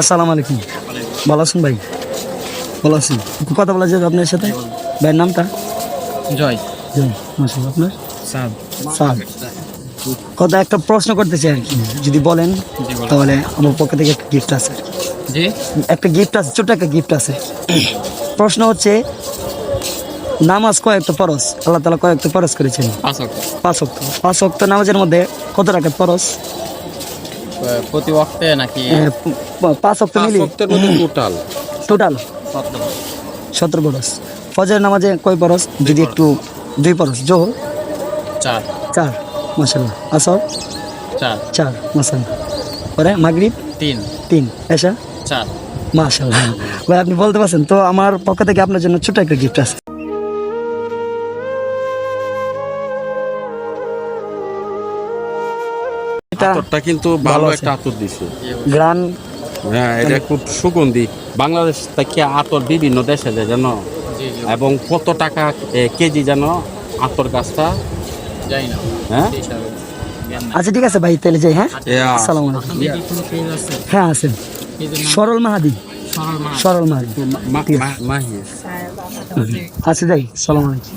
আসসালামু আলাইকুম। ভালো আছেন ভাই? ভালো আছেন একটু কথা বলা যাবে আপনার সাথে? ভাইয়ের নামটা? জয়। জি মাসাল্লাহ আপনার? সাদ। সাদ। কথা একটা প্রশ্ন করতে চাই আর কি। যদি বলেন তাহলে আমার পক্ষ থেকে একটা গিফট আছে। জি? একটা গিফট আছে ছোট একটা গিফট আছে। প্রশ্ন হচ্ছে নামাজ কয়েকটা ফরজ? আল্লাহ তালা কয়েকটা ফরজ করেছেন? পাঁচ অক্ট পাঁচ অক্ট নামাজের মধ্যে কত টাকা ফরজ? প্রতি ওয়াক্তে নাকি পাঁচ মিলিয়ে। সপ্তাহের মধ্যে টোটাল টোটাল সতেরো বরস। ফজর নামাজে কয় বরস? যদি একটু দুই বরস জোহর? চার। চার মাসাল্লাহ আসর? চার। চার মাসাল্লাহ পরে মাগরিব? তিন। তিন। এসা চার। মাসাল্লাহ ভাই আপনি বলতে পারছেন তো আমার পক্ষ থেকে আপনার জন্য ছোট একটা গিফট আছে। আতরটা কিন্তু ভালো একটা আতর দিছে। গ্রান হ্যাঁ এটা খুব সুগন্ধি। বাংলাদেশ থেকে আতর বিভিন্ন দেশে যায় জানো? জি জি। এবং কত টাকা কেজি জানো আতর গাছটা? যাই না। হ্যাঁ। আচ্ছা ঠিক আছে ভাই তাহলে যাই হ্যাঁ? ইয়া। আসসালামু আলাইকুম। আছে? হ্যাঁ আছেন সরল মাহাদি। সরল মাহাদি। মাহি আচ্ছা যাই সালাম আলাইকুম।